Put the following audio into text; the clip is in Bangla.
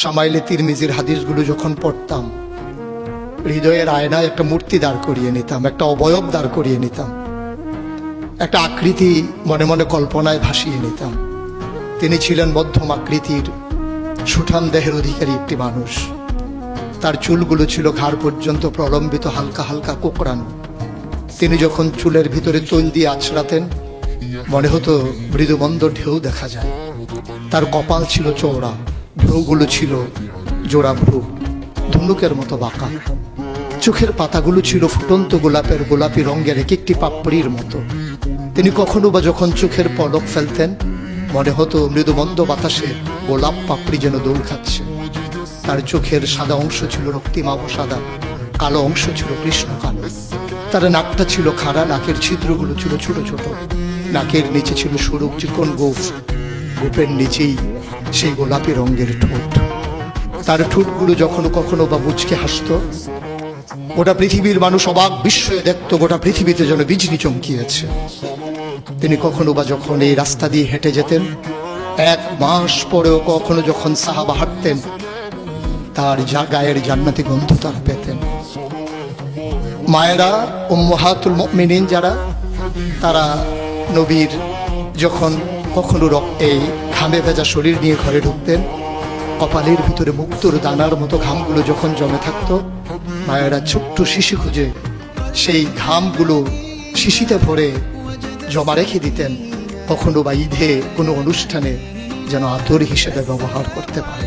সামাইলে তিরমিজির হাদিসগুলো যখন পড়তাম, হৃদয়ের আয়নায় একটা মূর্তি দাঁড় করিয়ে নিতাম, একটা অবয়ব দাঁড় করিয়ে নিতাম, একটা আকৃতি মনে মনে কল্পনায় ভাসিয়ে নিতাম। তিনি ছিলেন মধ্যম আকৃতির, সুঠাম দেহের অধিকারী একটি মানুষ। তার চুলগুলো ছিল ঘাড় পর্যন্ত প্রলম্বিত হালকা হালকা কোকড়ানো। তিনি যখন চুলের ভিতরে তৈল দিয়ে আছড়াতেন, মনে হতো মৃদুমন্দ ঢেউ দেখা যায়। তার কপাল ছিল চওড়া ভ্রুগুলো ছিল জোড়া ভ্রু ধনুকের মতো বাঁকা। চোখের পাতাগুলো ছিল ফুটন্ত গোলাপের গোলাপি রঙের এক একটি পাপড়ির মতো। তিনি কখনো বা যখন চোখের পলক ফেলতেন, মনে হতো মৃদুমন্দ বাতাসে গোলাপ পাপড়ি যেন দোল খাচ্ছে। তার চোখের সাদা অংশ ছিল রক্তিমাব সাদা কালো অংশ ছিল কৃষ্ণ কালো তার নাকটা ছিল খাড়া, নাকের ছিদ্রগুলো ছিল ছোট ছোট। নাকের নিচে ছিল সরু চিকন গোফ। গোপের নিচেই সেই গোলাপি রঙের ঠোঁট। তার ঠোঁটগুলো যখন কখনো বা মুচকে হাসতো, গোটা পৃথিবীর মানুষ অবাক বিস্ময়ে দেখত গোটা পৃথিবীতে যেন বিজলি চমকিয়েছে। তিনি কখনো বা যখন এই রাস্তা দিয়ে হেঁটে যেতেন, এক মাস পরেও কখনো যখন সাহাবা হাঁটতেন, তার যা গায়ের জান্নাতি গন্ধ তারা পেতেন। মায়েরা, উম্মহাতুল মুমিনিন যারা, তারা নবীর যখন কখনো এই ঘামে ভেজা শরীর নিয়ে ঘরে ঢুকতেন। কপালের ভিতরে মুক্তর দানার মতো ঘামগুলো যখন জমে থাকত, মায়েরা ছোট্ট শিশি খুঁজে সেই ঘামগুলো শিশিতে ভরে জমা রেখে দিতেন। কখনো বা ঈদে কোনো অনুষ্ঠানে যেন আতর হিসেবে ব্যবহার করতে পারে।